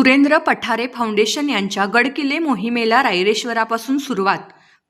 Surendra Pathare foundation यांच्या गडकिल्ले मोहिमेला रायरेश्वरापासून सुरुवात.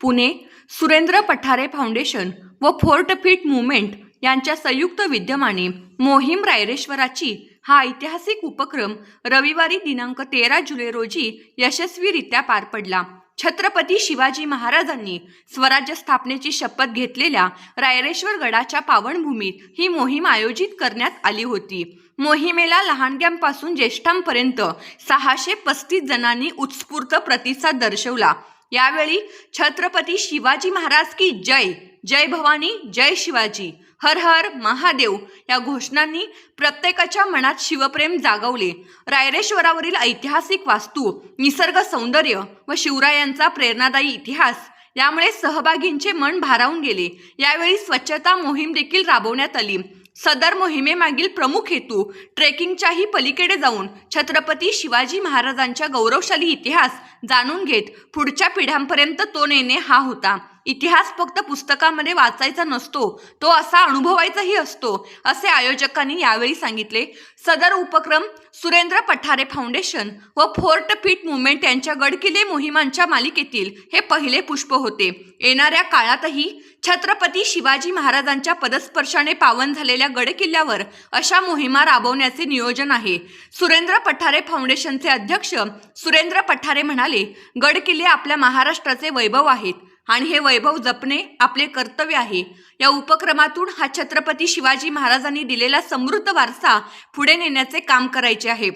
पुणे सुरेंद्र पठारे फाउंडेशन व फोर्ट फिट मुवमेंट यांच्या संयुक्त विद्यमाने मोहीम रायरेश्वराची हा ऐतिहासिक उपक्रम रविवारी दिनांक तेरा जुलै रोजी यशस्वीरित्या पार पडला. छत्रपती शिवाजी महाराजांनी स्वराज्य स्थापनेची शपथ घेतलेल्या रायरेश्वर गडाच्या पावनभूमीत ही मोहीम आयोजित करण्यात आली होती. मोहिमेला लहानग्यांपासून ज्येष्ठांपर्यंत सहाशे पस्तीस जणांनी उत्स्फूर्त प्रतिसाद दर्शवला. यावेळी छत्रपती शिवाजी महाराज की जय जय भवानी जय शिवाजी. हर हर महादेव या घोषणांनी प्रत्येकाच्या मनात शिवप्रेम जागवले. रायरेश्वरावरील ऐतिहासिक वास्तू निसर्ग सौंदर्य व शिवरायांचा प्रेरणादायी इतिहास यामुळे सहभागींचे मन भारावून गेले. यावेळी स्वच्छता मोहीम देखील राबवण्यात आली. सदर मोहिमेमागील प्रमुख हेतू ट्रेकिंगच्याही पलीकडे जाऊन छत्रपती शिवाजी महाराजांच्या गौरवशाली इतिहास जाणून घेत पुढच्या पिढ्यांपर्यंत तो नेणे हा होता. इतिहास फक्त पुस्तकामध्ये वाचायचा नसतो तो असा अनुभवायचाही असतो असे आयोजकांनी यावेळी सांगितले. सदर उपक्रम सुरेंद्र पठारे फाउंडेशन व फोर्ट फिट मुवमेंट यांच्या गडकिल्ले मोहिमांच्या मालिकेतील हे पहिले पुष्प होते. येणाऱ्या काळातही छत्रपती शिवाजी महाराजांच्या पदस्पर्शाने पावन झालेल्या गडकिल्ल्यावर अशा मोहिमा राबवण्याचे नियोजन आहे. सुरेंद्र पठारे फाउंडेशनचे अध्यक्ष सुरेंद्र पठारे म्हणाले गडकिल्ले आपल्या महाराष्ट्राचे वैभव आहेत. आणि हे वैभव जपणे आपले कर्तव्य आहे. या उपक्रमातून हा छत्रपती शिवाजी महाराजांनी दिलेला समृद्ध वारसा पुढे नेण्याचे काम करायचे आहे.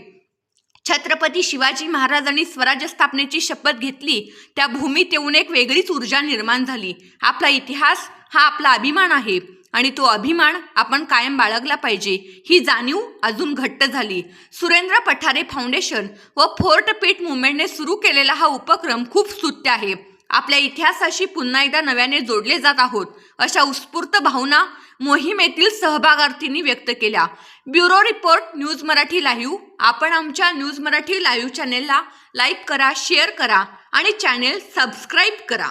छत्रपती शिवाजी महाराजांनी स्वराज्य स्थापनेची शपथ घेतली. त्या भूमीत येऊन एक वेगळीच ऊर्जा निर्माण झाली. आपला इतिहास हा आपला अभिमान आहे आणि तो अभिमान आपण कायम बाळगला पाहिजे. ही जाणीव अजून घट्ट झाली. सुरेंद्र पठारे फाउंडेशन व फोर्ट पीट मुवमेंटने सुरू केलेला हा उपक्रम खूप स्तुत्य आहे. आपल्या इतिहासाशी पुन्हा एकदा नव्याने जोडले जात आहोत अशा उत्स्फूर्त भावना मोहिमेतील सहभागार्थींनी व्यक्त केल्या. Bureau report news Marathi live. आपण आमच्या न्यूज मराठी लाईव्ह चॅनेलला लाईक करा शेअर करा आणि चॅनेल सबस्क्राईब करा.